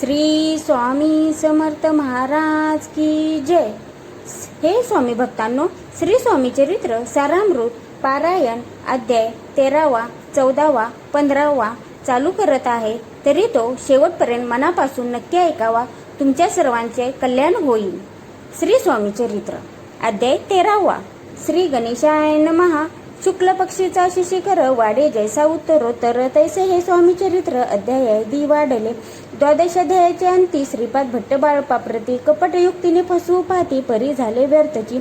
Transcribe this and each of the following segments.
श्री स्वामी समर्थ महाराज की जय. हे स्वामी भक्तांनो श्री स्वामी चरित्र सारामृत पारायण अध्याय तेरावा चौदावा पंधरावा चालू करत आहे. तरी तो शेवटपर्यंत मनापासून नक्की ऐकावा. तुमच्या सर्वांचे कल्याण होईल. श्री स्वामी चरित्र अध्याय तेरावा. श्री गणेशाय नमहा शुक्ल पक्षीचा शिशिखर वाडे जैसा उत्तरोत्तर तैसे हे स्वामी चरित्र अध्याय दी वाढले. द्वादश अंती श्रीपाद भट्ट बाळपा कपटयुक्तीने फसवू पाहती परी झाले व्यर्थची.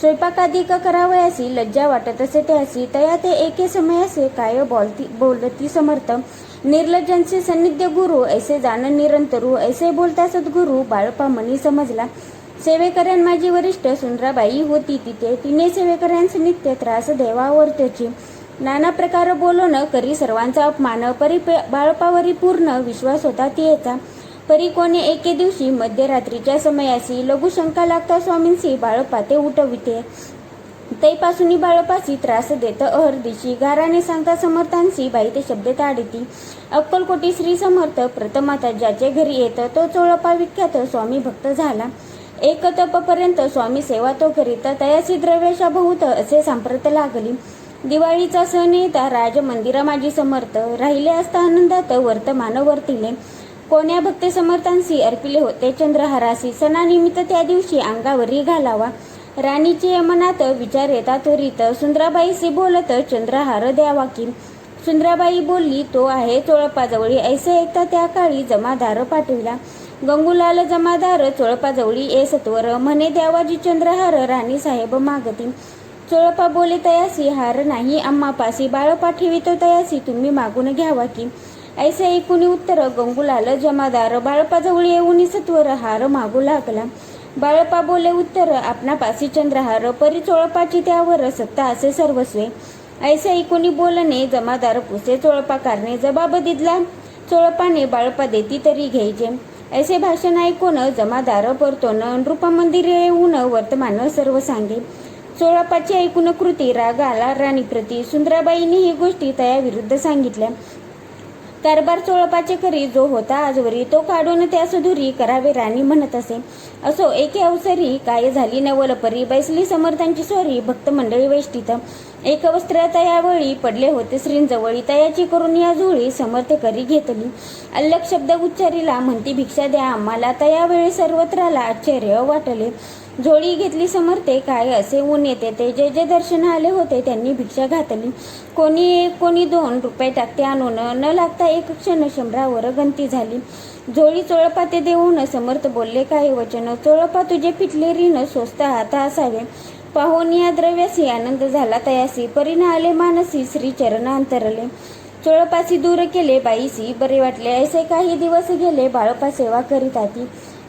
स्वयंपाकादिक करावयासी लज्जा वाटत असे त्यासी तया ते एके समयासे काय बोलती बोलती समर्थ. निर्लज्जांचे सन्निध्य गुरु ऐसे जाण निरंतरू ऐसे बोलता सद्गुरु बाळपा मनी समजला. सेवेकऱ्यां माझी वरिष्ठ सुंदराबाई होती. तिथे तिने सेवेकऱ्यांचे नित्य त्रास देवावर त्याची नाना प्रकार बोलून करी सर्वांचा अपमान परी बाळपावरी पूर्ण विश्वास होता तिचा. परी कोणी एके दिवशी मध्यरात्रीच्या समयासी लघुशंका लागता स्वामींसी बाळपा ते उठविते. तैपासून बाळपासी त्रास देत अहर्दिशी गाराने सांगता समर्थांशी बाई ते शब्द ताडिती. अक्कलकोटी श्री समर्थ प्रथमाता ज्याचे घरी येत तो चोळपा विख्यात स्वामी भक्त झाला. एक तपपर्यंत स्वामी सेवा तो करीत तयासी द्रव्याशा बहुत असे सांप्रत लागली. दिवाळीचा सण येता राज मंदिरा माझी समर्थ राहिले असता आनंदात वर्तमान वर्तिले कोण्या भक्त समर्थांशी अर्पिले होते चंद्रहारासी सणानिमित्त त्या दिवशी अंगावरी घालावा. राणीचे मनात विचार येता त्वरित सुंदराबाईशी बोलत चंद्रहार द्यावा की. सुंदराबाई बोलली तो आहे चोळपाजवळी ऐसे ऐकता त्या काळी जमादार पाठविला गंगूलाल जमादार चोळपाजवळी ए सत्वर म्हणे द्यावाजी चंद्रहार राणी साहेब मागती. चोळपा बोले तयासी हार नाही आम्हा पासी बाळपा ठेवितो तयासी तुम्ही मागून घ्यावा की. ऐसे ऐकून उत्तर गंगूलाल जमादार बाळपाजवळी येऊन सत्वर हार मागू लागला. बाळपा बोले उत्तर आपणापासी चंद्रहार परी चोळपाची त्यावर सत्ता असे सर्वस्वे. ऐसे ऐकून बोलणे जमादार पुसे चोळपा कारणे जबाब दिदला. चोळपाने बाळपा देती तरी घ्यायचे. ऐसे भाषण ऐकून जमादार परतोन नृपा मंदिर येऊन वर्तमान सर्व सांगे. चोळापाची ऐकून कृती राग आला राणीप्रती सुंदराबाईंनी ही गोष्टी तयाविरुद्ध सांगितल्या. कारभार चोळपाचे करी जो होता आजवरी तो काढून त्यास सुधुरी करावे राणी म्हणत असे. असो एके अवसरी काय झाली नवलपरी बैसली समर्थांची सोरी भक्त मंडळी वेष्टीत. एक वस्त्र तयावळी पडले होते श्रींजवळी. तयाची करून या झोळी समर्थ करी घेतली. अल्लक शब्द उच्चारीला म्हणती भिक्षा द्या आम्हाला. तयावेळी सर्वत्राला आश्चर्य वाटले. झोळी घेतली समर्थे काय असे ऊन येते ते? जे जे दर्शन आले होते त्यांनी भिक्षा घातली. कोणी एक कोणी दोन रुपये टाकते आणून. न लागता एक क्षण शंभरावर गंती झाली. झोळी चोळपा ते देऊन समर्थ बोलले काय वचन? चोळपा तुझे पिटले ऋण स्वस्त हाता असावे. पाहून या द्रव्यासी आनंद झाला. तयासी परिण आले मानसी श्री चरण अंतरले. चोळपासी दूर केले बाईसी बरे वाटले ऐसे काही दिवस गेले बाळपा सेवा करीत आती.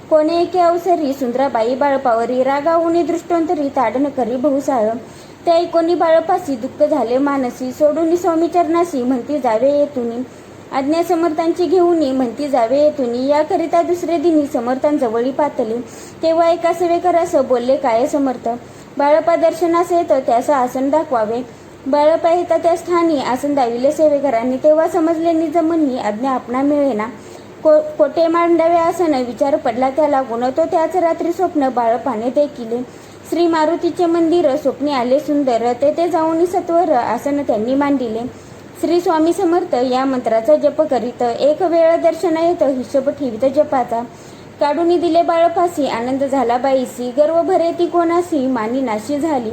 कोणे एके अवसरी सुंदराबाई बाळपावरी रागावुनी दृष्टोंतरी ताडण करी बहुसाळ. ते ऐकोनी बाळपासी दुःख झाले मानसी सोडून स्वामी चरणासी म्हणती जावे येतुनी. आज्ञा समर्थांची घेऊनी म्हणती जावे येतुनी. याकरिता दुसरे दिनी समर्थांजवळी पातले. तेव्हा एका सेवेकरास बोलले काय समर्थ? बाळपा दर्शनास येत त्यास आसन दाखवावे. बाळपा येता त्या स्थानी आसन दाविले सेवेकरांनी तेव्हा समजले निजमनी आज्ञा आपणा मिळेना. को कोठे मांडावे आसन? विचार पडला त्याला. गुण तो त्याच रात्री स्वप्न बाळपाने देखील. श्री मारुतीचे मंदिर स्वप्ने आले सुंदर. तेथे जाऊन सत्वर आसन त्यांनी मांडिले. श्री स्वामी समर्थ या मंत्राचा जप करीत. एक वेळ दर्शन येत हिशोब ठेवित जपाचा. काढूनी दिले बाळपासी आनंद झाला बाईसी गर्व भरे ती कोणासी मानी नाशी झाली.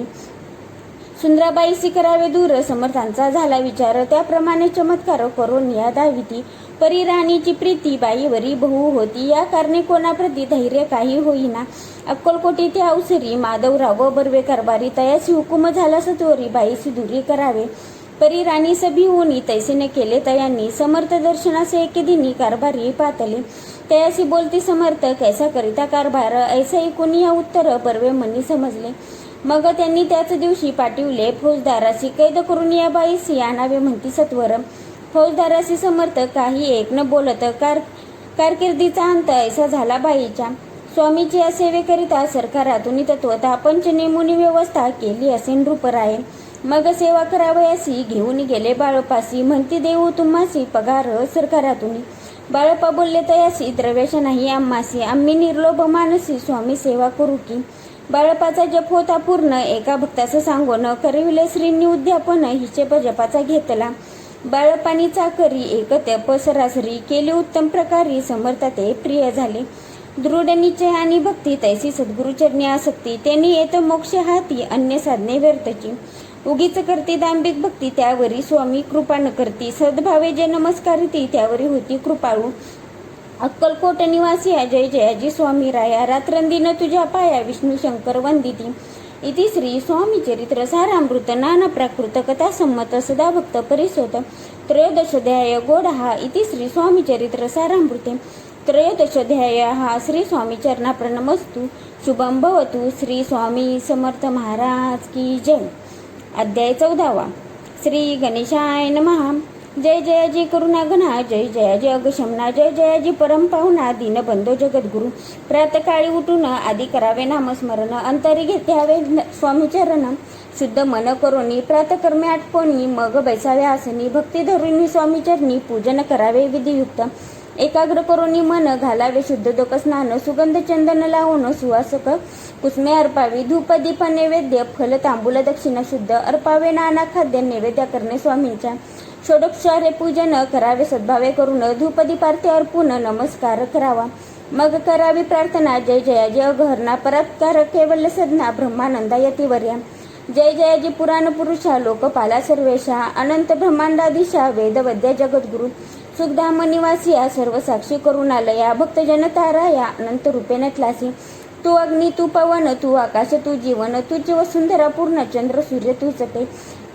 सुंदराबाईसी करावे दूर समर्थांचा झाला विचार त्याप्रमाणे चमत्कार करून या दाविती. परी राणीची प्रीती बाईवरी बहु होती या कारणे कोणाप्रती धैर्य काही होईना. अक्कलकोटी त्या अवसरी माधवराव बर्वे कारभारी तयासी हुकुम झाला सतोरी बाईसी दुरी करावे. परी राणी सभी होनी तैसेने केले तयांनी। समर्थ दर्शनासे एके दिनी कारभारी पातले। तयासी बोलती समर्थ कैसा करिता कारभार? ऐसा ऐकून या उत्तर बर्वे मनी समजले. मग त्यांनी त्याच दिवशी पाठविले फौजदाराशी कैद करून या बाईसी आणावे म्हणती सत्वर. फौजदाराशी समर्थ काही एक न बोलत कार कारकिर्दीचा अंत ऐसा झाला बाईच्या. स्वामीची या सेवेकरिता सरकारातून तत्वता पंच नेमुनी व्यवस्था केली असे नृपराय. मग सेवा करावयासी घेऊन गेले बाळपासी. म्हणती देऊ तुम्हासी पगार सरकारातून. बाळपा बोलले तयासी द्रव्याशा नाही आम्हासी. आम्ही निर्लोभ मानसी स्वामी सेवा करू की. बाळपाचा जप होता पूर्ण. एका भक्ताचं सांगून करविले श्रींनी उद्यापन हिशेप जपाचा घेतला. बाळपानी चाकरी एकत्य सरासरी केली. उत्तम प्रकारे समर्थ ते प्रिय झाले. दृढ निश्चय आणि भक्ती तैसी सद्गुरुचरणी आसक्ती. त्यांनी येत मोक्ष हाती अन्य साधने व्यर्थची उगीच करती दांभिक भक्ती त्यावरी स्वामी कृपा न करती. सद्भावे जे नमस्कारिती त्यावरी होती कृपाळू. अक्कलकोट निवासी जय जयाजी स्वामी राया. रात्रंदिन तुझ्या पाया विष्णू शंकर वंदिती. इति श्री स्वामी चरित्र सारामृत नाना प्राकृत कथा संमत सदा भक्त परिसोत. त्रयोदशोध्याय गोडहा इति श्री स्वामी चरित्र सारामृते. त्रयोदशोध्याय हा श्री स्वामी चरणा प्रणमस्तु शुभम भवतु श्री स्वामी समर्थ महाराज की जय. अध्याय चौदावा. श्री गणेशाय नमः. जय जयाजी करुणा घना जय जयाजी अगशमना जय जयाजी परम पाहुणा दीनबंधो जगद्गुरु. प्रातकाळी उठून आदि करावे नामस्मरण अंतरी घेत्यावे स्वामीचरण शुद्ध मन करोनी प्रातकर्मे आटपोनी मग बैसावे आसनी भक्ती धरुनी स्वामीचरणी पूजन करावे विधियुक्त. एकाग्र करोनी मन घालावे शुद्ध दोक स्नान सुगंध चंदन लावून सुवासक कुसमे अर्पावी धूप दीप नैवेद्य फल तांबूल दक्षिणा शुद्ध अर्पावे नाना खाद्य नैवेद्य करणे स्वामींच्या. षोडोपचारे पूजन करावे सद्भावे करून धूपदीपार्थी अर्पून नमस्कार करावा. मग करावी प्रार्थना जय जयाजी अघहरणा परात्कार केवल सदना ब्रह्मानंदा यतिवर्या. जय जयाजी पुराण पुरुषा लोकपाला सर्वेशा अनंत ब्रह्मांडाधीशा वेदवद्या जगद्गुरु. सुखधाम निवासिया सर्व साक्षी करून आलया भक्त जनताराया अनंत रूपे नटलासी तू अग्नी तू पवन तू आकाश तू जीवन तुझी वसुंधरा पूर्ण चंद्र सूर्य तू चटे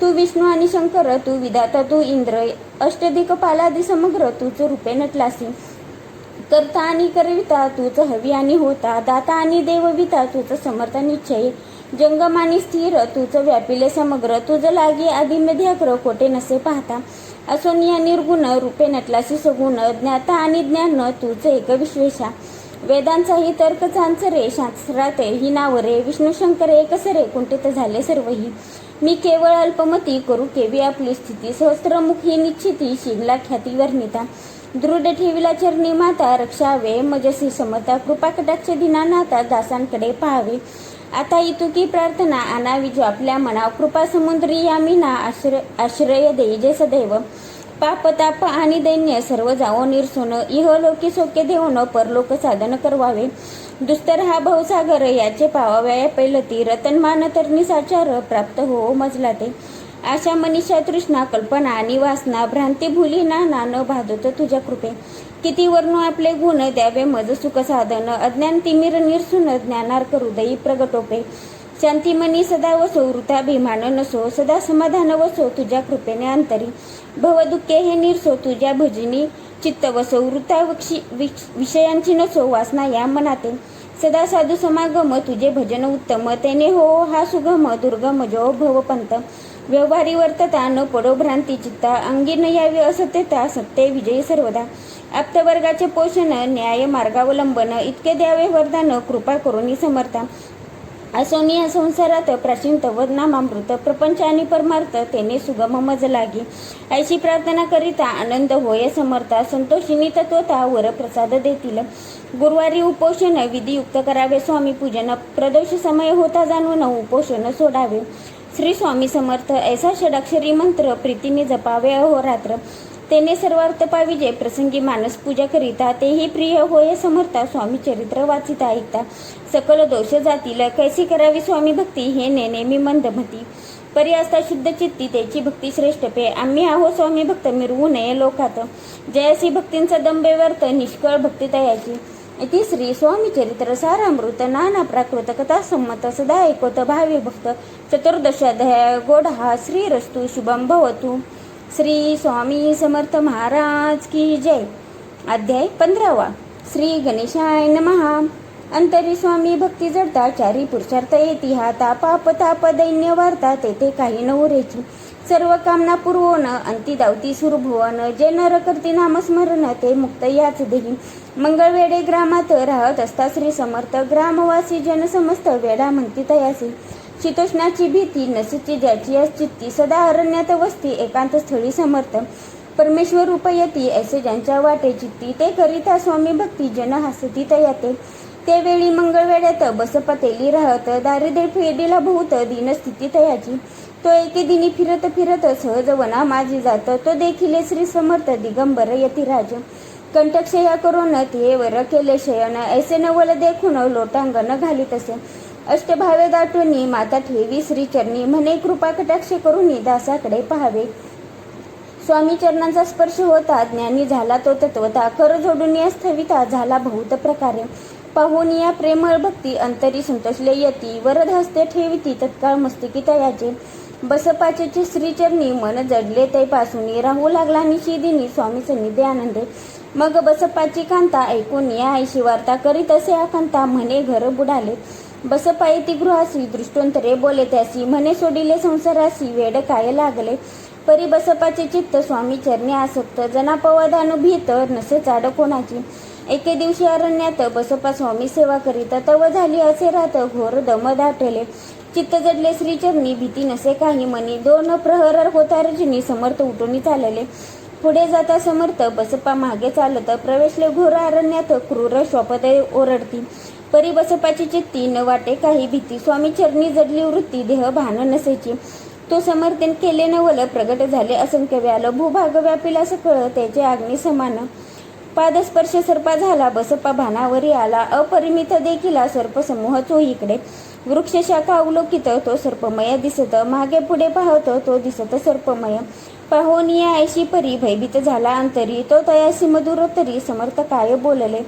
तू विष्णू आणि शंकर तू विधाता तू इंद्र अष्टदिक पालादी समग्र तूच रूपे नटलासी करता आणि करविता तूच हवी आणि होता. दाता आणि देवविता तूच समर्थ निश्चय जंगम आणि स्थिर तूच व्यापिले समग्र. तुझ लागी आधी मध्याग्र खोटे नसे पाहता. असोनिया निर्गुण रूपे नटलासी सगुण ज्ञाता आणि ज्ञान तुझे एक विश्वेषा वेदांचाही तर्क चांचरे शास्त्राते ही नावरे. विष्णू शंकर एकसरे कुंठित झाले सर्वही. मी केवळ अल्पमती करू केवी आपली स्थिती. सहस्त्रमुखी निश्चिती शिगला ख्याती वर्णिता. दृढ ठेविला चरणी माता रक्षावे. मजसी समता कृपा कटाक्ष दिनानाथा दासांकडे पाहावे. आता इतुकी प्रार्थना आणावी जो आपल्या मना कृपा समुद्री यामिना आश्रय आश्रय देई जे सदैव पाप ताप आणि दैन्य सर्व जावो निरसोन. इहलोकी सोके देऊन परलोक साधन करवावे. दुस्तर हा भवसागर याचे पावाव्या पैलती रतनमान तरणी साचार प्राप्त हो मजला ते आशा मनीषा तृष्णा कल्पना आणि वासना भ्रांती भुली ना नान भादत तुझ्या कृपे. किती वर्णू आपले गुण द्यावे मज सुख साधन. अज्ञान तिमिर निरसुन ज्ञानार्क हृदयी प्रगटोपे शांतिमनी सदा वसो वृताभिमान नसो. सदा समाधान वसो तुझ्या कृपेने अंतरी. भवदुःखे हे निरसो तुझ्या भजनी चित्त वसो. वृता विषयांची नसो वासना या मनाते. सदा साधू समागम तुझे भजन उत्तम. तेने हो हा सुगम दुर्गम जो भवपंत. व्यवहारी वर्तता न पडो भ्रांती चित्ता. अंगी न यावी असत्यता सत्य विजयी सर्वदा. आप्तवर्गाचे पोषण न्याय मार्गावलंबन इतके द्यावे वरदान कृपा करून समर्था. असोनी या संसारात प्राचीन तवद नामामृत प्रपंच आणि परमार्थ तेने सुगम मज लागी ऐशी प्रार्थना करिता आनंद होय समर्था. संतोषिनी तत्वता वर प्रसाद देतील. गुरुवारी उपोषण विधियुक्त करावे स्वामी पूजन. प्रदोष समय होता जाणून उपोषण सोडावे. श्री स्वामी समर्थ ऐसा षडाक्षरी मंत्र प्रीतीने जपावे अहोरात्र. तेने सर्वार्थ विजय प्रसंगी मानस पूजा करिता तेही प्रिय होय समर्था स्वामी चरित्र वाचिता ऐकता सकल दोष जातील कैसी करावी स्वामी भक्ती? हे नेने मी मंदमती परी असता शुद्ध चित्ती त्याची भक्ती श्रेष्ठ पे. आम्ही आहो स्वामी भक्त मिरवू नये लोकात. जयासी भक्तींचा दंबे वर्त निष्कळ भक्ती तयाची ती श्री स्वामी चरित्र सारामृत नाना प्राकृत कथा संमत सदा ऐकत भावी भक्त. चतुर्दशाध्याय गोडहा श्री श्रीरस्तु शुभम भवतु. श्री स्वामी समर्थ महाराज की जय. अध्याय पंधरावा. श्री गणेशाय नमहा अंतरी स्वामी भक्ती जडता चारी पुरुषार्थ येती हाता पाप ताप दैन्य वार्ता तेथे काही न उरेची सर्व कामना पुरवण अंती दावती सुरभुवन जे नर करती नामस्मरण ते मुक्त याच देही. मंगळवेडे ग्रामात राहत असता श्री समर्थ ग्रामवासी जन समस्त वेडा म्हणती तयासी. शीतोष्णाची भीती नसीची ज्याची चित्ती सदा अरण्यात वस्ती एकांत स्थळी समर्थ. परमेश्वर उपयती ऐसे ज्यांच्या वाटे चित्ती ते करिता स्वामी भक्ती जन हसती तयाते ते वेळी मंगळवेड्यात बसपतेली राहत दारिद्र्य फेडीला बहुत दीनस्थिती तयाची तो एके दिनी फिरत फिरत सहज वना माझी जात तो देखील श्री समर्थ दिगंबर यतिराज कंटक्षया करून ते वर केले शयन ऐसे नवल देखून लोटांगण घाली तसे अष्टभावे दाटूनी माता ठेवी श्रीचरणी. म्हणे कृपा कटाक्ष करून दासाकडे पाहावे. स्वामी चरणांचा स्पर्श होता. ज्ञानी झाला तो तत्वता. कर जोडून या स्थविता. झाला बहुत प्रकारे. पाहून या प्रेमळ भक्ती अंतरी संतोषले यती. वरद हस्ते ठेविती तत्काळ मस्तकी तयाचे. बसपाचे श्रीचरणी मन जडले ते पासून राहू लागला निशिदिनी स्वामी सन्निधी आनंदे. मग बसपाची कांता ऐकून या ऐशी वार्ता करीत असे आकांता. म्हणे घर बुडाले. बसपा येती गृहासी दृष्टोंतरे बोले त्यासी म्हणे सोडिले संसारासी वेड काय लागले? परी बसपाचे चित्त स्वामी चरणी आसक्त जनापवादानुभीत नसे चाड कोणाची? एके दिवशी अरण्यात बसपा स्वामी सेवा करीत तव झाली असे रात घोर दम दाटले. चित्त जडले श्रीचरणी भीती नसे काही मनी दोन प्रहर होता रजनी समर्थ उठून चालले. पुढे जाता समर्थ बसपा मागे चालत प्रवेशले घोर अरण्यात क्रूर श्वपदे ओरडती. परी बसपाची चित्ती न वाटे काही भीती. स्वामी चरणी जडली वृत्ती देह भान नसेची तो समर्थन केले नवल प्रगट झाले. असंख्य व्याल भूभाग व्यापिला सकळ त्याचे आग्नी समान. पादस्पर्श सर्पा झाला बसपा भानावरी आला. अपरिमित देखीला सर्प समूह चोहीकडे वृक्ष शाखा अवलोकित तो सर्पमय दिसत. मागे पुढे पाहतो तो दिसत सर्पमय. पाहून या ऐशी परी भयभीत झाला अंतरी. तो तयासी मधुर तरी समर्थ काय बोलले?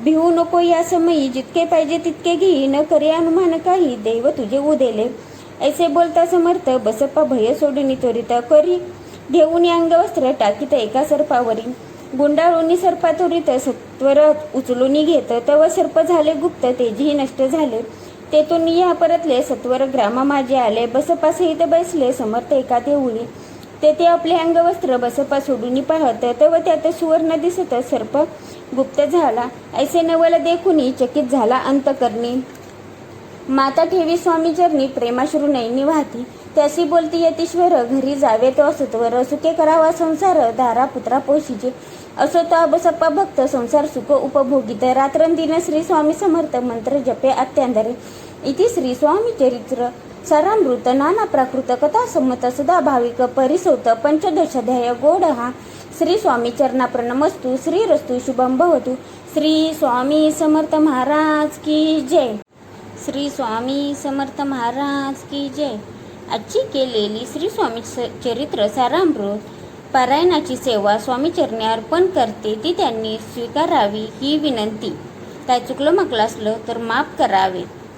भिवू नको या समयी जितके पाहिजे तितके घेई न करे अनुमान काही देव तुझे उदेले. ऐसे बोलता समर्थ बसप्पा भय सोडून त्वरित करी. घेऊन अंगवस्त्र टाकीत एका सर्पावरी. गुंडाळूनी सर्पातुरीत सत्वर उचलून घेत तव सर्प झाले गुप्त तेजीही नष्ट झाले. तेथून या परतले सत्वर ग्रामा माझे आले बसपासहित बसले समर्थ एका देऊळी तेथे आपले अंगवस्त्र बसपा सोडून पाहत तेव्हा त्यात सुवर्ण दिसत सर्प गुप्त झाला. ऐसे नवल देखूनही चकित झाला अंतकरणी. माता ठेवी स्वामी चरणी प्रेमाश्रू नैनी वाहती. त्याशी बोलती यतीश्वर घरी जावे तो असत्वर. सुखे करावा संसार दारा पुत्रा पोशीचे. असो तो अबसप्पा भक्त संसार सुख उपभोगित. रात्रंदिन श्री स्वामी समर्थ मंत्र जपे अत्यांदरे इति श्री स्वामी चरित्र. सारामृत नाना प्राकृत कथा संमत सदा भाविक परिसोत पंचदशाध्याय गोड हा श्री स्वामी चरणा प्रणमस्तु श्री रस्तु शुभम भवतु. श्री स्वामी समर्थ महाराज की जय. श्री स्वामी समर्थ महाराज की जय. आजची केलेली श्री स्वामी स- चरित्र सारामृत. पारायणाची सेवा स्वामी चरणी अर्पण करते ती त्यांनी स्वीकारावी ही विनंती. काय चुकलं मकलं असलं तर माफ करावे